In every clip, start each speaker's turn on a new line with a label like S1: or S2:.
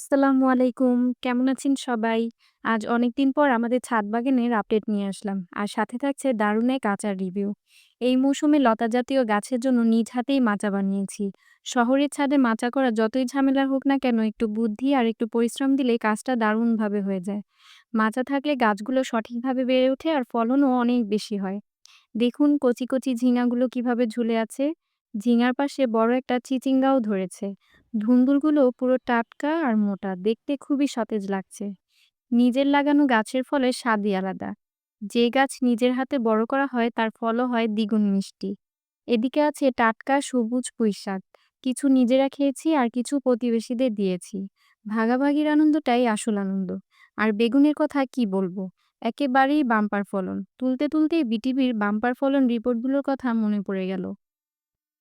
S1: আসসালামু আলাইকুম। কেমন আছেন সবাই? আজ অনেকদিন পর আমাদের ছাদ বাগানের আপডেট নিয়ে আসলাম। আর সাথে থাকছে দারুণ এক আচার রিভিউ। এই মৌসুমে লতা জাতীয় গাছের জন্য নিজ হাতেই মাচা বানিয়েছি। শহরের ছাদে মাচা করা যতই ঝামেলার হোক না কেন একটু বুদ্ধি আর একটু পরিশ্রম দিলে কাজটা দারুণভাবে হয়ে যায়। মাচা থাকলে গাছগুলো সঠিকভাবে বেড়ে ওঠে আর ফলনও অনেক বেশি হয়। দেখুন কচি, কচি ঝিঙাগুলো কীভাবে ঝুলে আছে। ঝিঙার পাশে বড় একটা চিচিঙ্গাও ধরেছে। ধুন্দুলগুলো পুরো টাটকা আর মোটা, দেখতে খুবই সতেজ লাগছে। নিজের লাগানো গাছের ফলে স্বাদই আলাদা। যে গাছ নিজের হাতে বড় করা হয় তার ফলও হয় দ্বিগুণ মিষ্টি। এদিকে আছে টাটকা সবুজ পুঁইশাক। কিছু নিজেরা খেয়েছি আর কিছু প্রতিবেশীদের দিয়েছি। ভাগাভাগির আনন্দটাই আসল আনন্দ। আর বেগুনের কথা কি বলব? একেবারেই বাম্পার ফলন। তুলতে তুলতেই বিটিভির বাম্পার ফলন রিপোর্টগুলোর কথা মনে পড়ে গেল।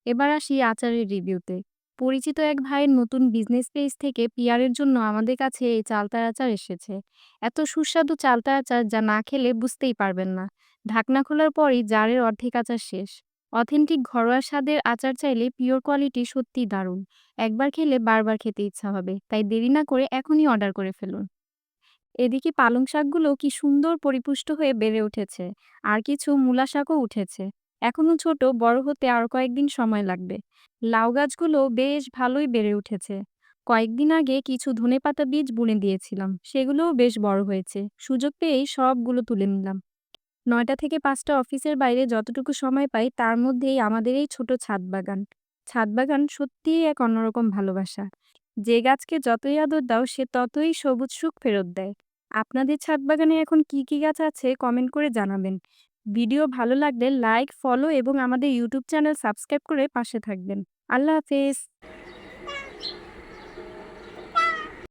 S1: এবার আসি আচারের রিভিউতে। পরিচিত এক ভাইয়ের নতুন বিজনেস পেজ থেকে পিয়ারের জন্য আমাদের কাছে এই চালতার আচার এসেছে। এত সুস্বাদু চালতার আচার যা না খেলে বুঝতেই পারবেন না। ঢাকনা খোলার পরই জারের অর্ধেক আচার শেষ। অথেন্টিক ঘরোয়া স্বাদের আচার চাইলে পিওর কোয়ালিটি সত্যিই দারুণ। একবার খেলে বারবার খেতে ইচ্ছা হবে। তাই দেরি না করে এখনই অর্ডার করে ফেলুন। এদিকে পালং শাকগুলো কি সুন্দর পরিপুষ্ট হয়ে বেড়ে উঠেছে। আর কিছু মূলা শাকও উঠেছে। এখনও ছোট, বড় হতে আরও কয়েকদিন সময় লাগবে। লাউ গাছগুলো বেশ ভালোই বেড়ে উঠেছে। কয়েকদিন আগে কিছু ধনেপাতা বীজ বুনে দিয়েছিলাম। সেগুলোও বেশ বড় হয়েছে। সুযোগ পেয়েই সবগুলো তুলে নিলাম। নয়টা থেকে পাঁচটা অফিসের বাইরে যতটুকু সময় পাই তার মধ্যেই আমাদের এই ছোট ছাদ বাগান। ছাদ বাগান সত্যিই এক অন্যরকম ভালোবাসা। যে গাছকে যতই আদর দাও সে ততই সবুজ সুখ ফেরত দেয়। আপনাদের ছাদ বাগানে এখন কি, কি গাছ আছে কমেন্ট করে জানাবেন। ভিডিও ভালো লাগলে লাইক, ফলো এবং আমাদের ইউটিউব চ্যানেল সাবস্ক্রাইব করে পাশে থাকবেন। আল্লাহ হাফেজ।